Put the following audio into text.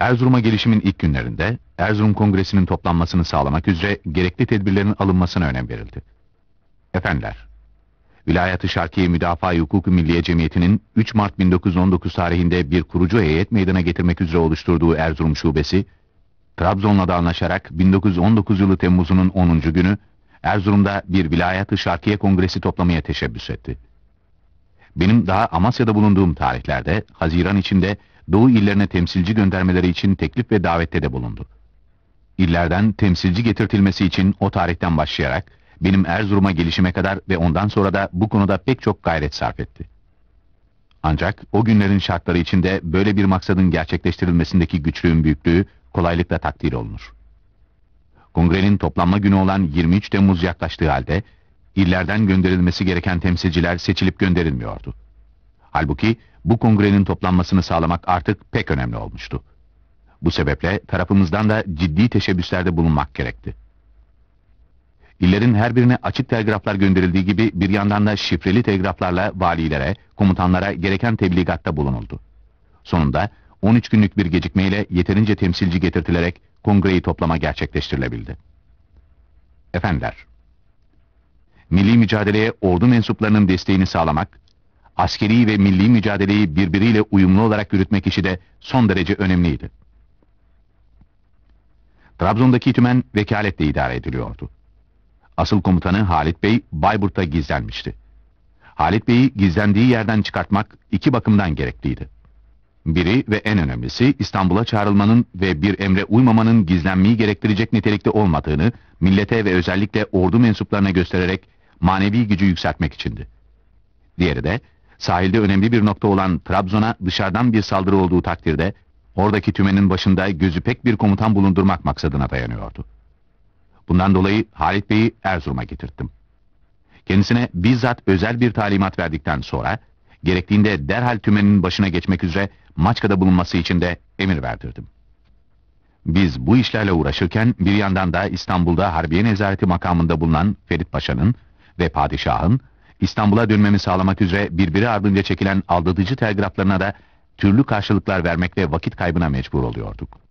Erzurum'a gelişimin ilk günlerinde Erzurum Kongresi'nin toplanmasını sağlamak üzere gerekli tedbirlerin alınmasına önem verildi. Efendiler, Vilayet-i Şarkiye Müdafaa Hukuku Milliye Cemiyeti'nin 3 Mart 1919 tarihinde bir kurucu heyet meydana getirmek üzere oluşturduğu Erzurum Şubesi, Trabzon'la da anlaşarak 1919 yılı Temmuz'unun 10. günü Erzurum'da bir Vilayet-i Şarkiye Kongresi toplamaya teşebbüs etti. Benim daha Amasya'da bulunduğum tarihlerde Haziran içinde Doğu illerine temsilci göndermeleri için teklif ve davette de bulundu. İllerden temsilci getirtilmesi için o tarihten başlayarak benim Erzurum'a gelişime kadar ve ondan sonra da bu konuda pek çok gayret sarf etti. Ancak o günlerin şartları içinde böyle bir maksadın gerçekleştirilmesindeki güçlüğün büyüklüğü kolaylıkla takdir olunur. Kongrenin toplanma günü olan 23 Temmuz yaklaştığı halde illerden gönderilmesi gereken temsilciler seçilip gönderilmiyordu. Halbuki bu kongrenin toplanmasını sağlamak artık pek önemli olmuştu. Bu sebeple tarafımızdan da ciddi teşebbüslerde bulunmak gerekti. İllerin her birine açık telgraflar gönderildiği gibi bir yandan da şifreli telgraflarla valilere, komutanlara gereken tebligatta bulunuldu. Sonunda 13 günlük bir gecikmeyle yeterince temsilci getirtilerek kongreyi toplama gerçekleştirilebildi. Efendiler, milli mücadeleye ordu mensuplarının desteğini sağlamak, askeri ve milli mücadeleyi birbiriyle uyumlu olarak yürütmek işi de son derece önemliydi. Trabzon'daki tümen vekaletle idare ediliyordu. Asıl komutanı Halit Bey Bayburt'ta gizlenmişti. Halit Bey'i gizlendiği yerden çıkartmak iki bakımdan gerekliydi. Biri ve en önemlisi İstanbul'a çağrılmanın ve bir emre uymamanın gizlenmeyi gerektirecek nitelikte olmadığını millete ve özellikle ordu mensuplarına göstererek manevi gücü yükseltmek içindi. Diğeri de sahilde önemli bir nokta olan Trabzon'a dışarıdan bir saldırı olduğu takdirde oradaki tümenin başında gözü pek bir komutan bulundurmak maksadına dayanıyordu. Bundan dolayı Halit Bey'i Erzurum'a getirttim. Kendisine bizzat özel bir talimat verdikten sonra gerektiğinde derhal tümenin başına geçmek üzere Maçka'da bulunması için de emir verdirdim. Biz bu işlerle uğraşırken bir yandan da İstanbul'da Harbiye Nezareti makamında bulunan Ferit Paşa'nın ve padişahın İstanbul'a dönmemi sağlamak üzere birbiri ardınca çekilen aldatıcı telgraflarına da türlü karşılıklar vermek ve vakit kaybına mecbur oluyorduk.